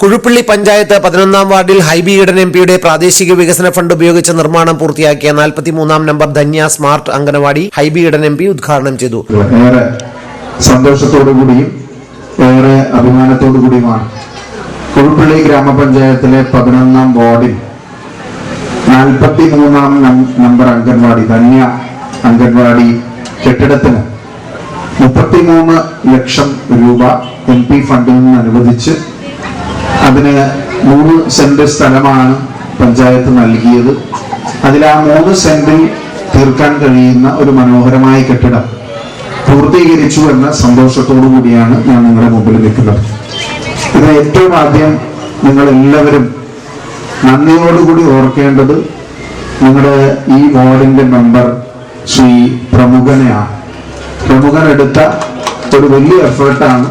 കുഴുപ്പള്ളി പഞ്ചായത്ത് പതിനൊന്നാം വാർഡിൽ ഹൈബി ഈഡൻ എം പിയുടെ പ്രാദേശിക വികസന ഫണ്ട് ഉപയോഗിച്ച് നിർമ്മാണം പൂർത്തിയാക്കിയ നാൽപ്പത്തിമൂന്നാം number Dhanya smart anganwadi Hibi Eden M P ഉദ്ഘാടനം ചെയ്തു. ഏറെ കൂടിയും ഏറെ അഭിമാനത്തോടു കുഴുപ്പള്ളി ഗ്രാമപഞ്ചായത്തിലെ പതിനൊന്നാം വാർഡിൽ നാൽപ്പത്തി മൂന്നാം നമ്പർ അംഗൻവാടി ധന്യ അംഗൻവാടി കെട്ടിടത്തിന് മുപ്പത്തിമൂന്ന് ലക്ഷം രൂപ എം പി ഫണ്ടിൽ നിന്ന് അനുവദിച്ച് അതിന് മൂന്ന് സെന്റ് സ്ഥലമാണ് പഞ്ചായത്ത് നൽകിയത്. അതിൽ ആ മൂന്ന് സെന്റിൽ തീർക്കാൻ കഴിയുന്ന ഒരു മനോഹരമായ കെട്ടിടം പൂർത്തീകരിച്ചു എന്ന സന്തോഷത്തോടു കൂടിയാണ് ഞാൻ നിങ്ങളുടെ മുമ്പിൽ നിൽക്കുന്നത്. ഇത് ഏറ്റവും ആദ്യം നിങ്ങൾ എല്ലാവരും നന്ദിയോടുകൂടി ഓർക്കേണ്ടത് നിങ്ങളുടെ ഈ വാർഡിന്റെ മെമ്പർ ശ്രീ പ്രമുഖനെയാണ്. പ്രമുഖൻ എടുത്ത ഒരു വലിയ എഫേർട്ടാണ്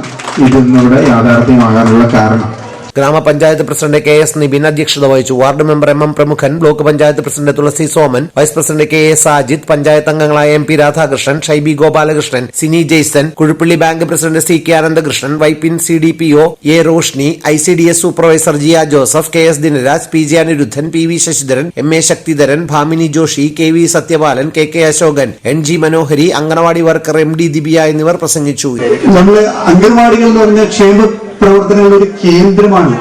ഇതിന്നിവിടെ യാഥാർത്ഥ്യമാകാനുള്ള കാരണം. ഗ്രാമപഞ്ചായത്ത് പ്രസിഡന്റ് കെ എസ് നിബിൻ അധ്യക്ഷത വഹിച്ചു. Ward member M M Pramukhan block panchayat president Thulasi Soman vice president K A Sajid panchayat അംഗങ്ങളായ M P Radhakrishnan Shaibi Gopalakrishnan Sini Jaison Kuzhuppilly bank president C K Anandakrishnan Vypin C D P O A Roshni I C D S supervisor Jiya Joseph K S Dinaraj P J Anirudhan P V Sasidharan M A Sakthidharan Bhamini Joshi K V Sathyapalan K K Ashokan N G Manohari anganwadi worker M D Dibiya എന്നിവർ പ്രസംഗിച്ചു. നമ്മൾ അംഗൻവാടികൾ എന്ന് പറഞ്ഞ ക്ഷേമ പ്രവർത്തനങ്ങളുടെ ഒരു കേന്ദ്രമാണ്.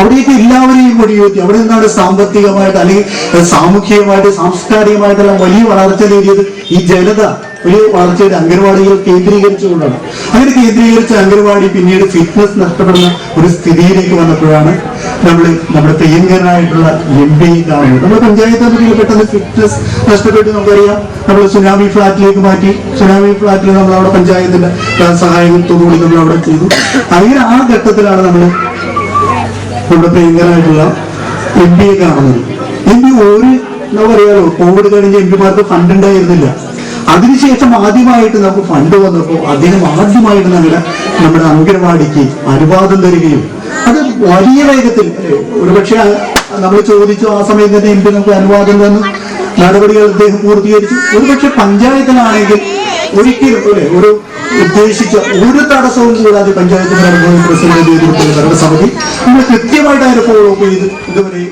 അവിടേക്ക് എല്ലാവരെയും കൊടിയുത്തി അവിടെ നിന്നാണ് സാമ്പത്തികമായിട്ട് അല്ലെങ്കിൽ സാമൂഹികമായിട്ട് സാംസ്കാരികമായിട്ടെല്ലാം വലിയ വളർച്ച നേടിയത് ഈ ജനത. ഒരു വളർച്ചയുടെ അംഗൻവാടികൾ കേന്ദ്രീകരിച്ചുകൊണ്ടാണ്. അങ്ങനെ കേന്ദ്രീകരിച്ച അംഗൻവാടി പിന്നീട് ഫിറ്റ്നസ് നഷ്ടപ്പെടുന്ന ഒരു സ്ഥിതിയിലേക്ക് വന്നപ്പോഴാണ് നമ്മൾ നമ്മുടെ പ്രിയങ്കരനായിട്ടുള്ള എം പി നമ്മുടെ പഞ്ചായത്ത് അധികം പെട്ടെന്ന് ഫിറ്റ്നസ് നഷ്ടപ്പെട്ട് നമുക്കറിയാം. നമ്മൾ സുനാമി ഫ്ലാറ്റിലേക്ക് മാറ്റി. സുനാമി ഫ്ലാറ്റിൽ നമ്മൾ അവിടെ പഞ്ചായത്തിന്റെ സഹായത്തോടുകൂടി നമ്മൾ അവിടെ ചെയ്തു. അങ്ങനെ ആ ഘട്ടത്തിലാണ് നമ്മൾ നമ്മുടെ പ്രിയങ്കരനായിട്ടുള്ള എം പിയെ കാണുന്നത്. എം പി ഒരു നമുക്കറിയാലോ കോവിഡ് കഴിഞ്ഞ എം പിമാർക്ക് ഫണ്ട് ഉണ്ടായിരുന്നില്ല. അതിനുശേഷം ആദ്യമായിട്ട് നമുക്ക് ഫണ്ട് വന്നപ്പോൾ അദ്ദേഹം ആദ്യമായിട്ട് നമ്മുടെ നമ്മുടെ അംഗനവാടിക്ക് അനുവാദം തരികയും അത് വലിയ വേഗത്തിൽ ഒരുപക്ഷെ നമ്മൾ ചോദിച്ചു ആ സമയം തന്നെ എം പി നമുക്ക് അനുവാദം തന്നു? നടപടികൾ അദ്ദേഹം പൂർത്തീകരിച്ചു. ഒരുപക്ഷെ പഞ്ചായത്തിലാണെങ്കിൽ ഒരിക്കലും ഒരു ഉദ്ദേശിച്ച ഒരു തടസ്സവും കൂടാതെ പഞ്ചായത്ത് അനുഭവം പ്രസിഡന്റ് ഭരണസമിതി. നമ്മൾ കൃത്യമായിട്ട് അതിനെ ഫോളോ അപ്പ് ചെയ്ത് ഇതുവരെ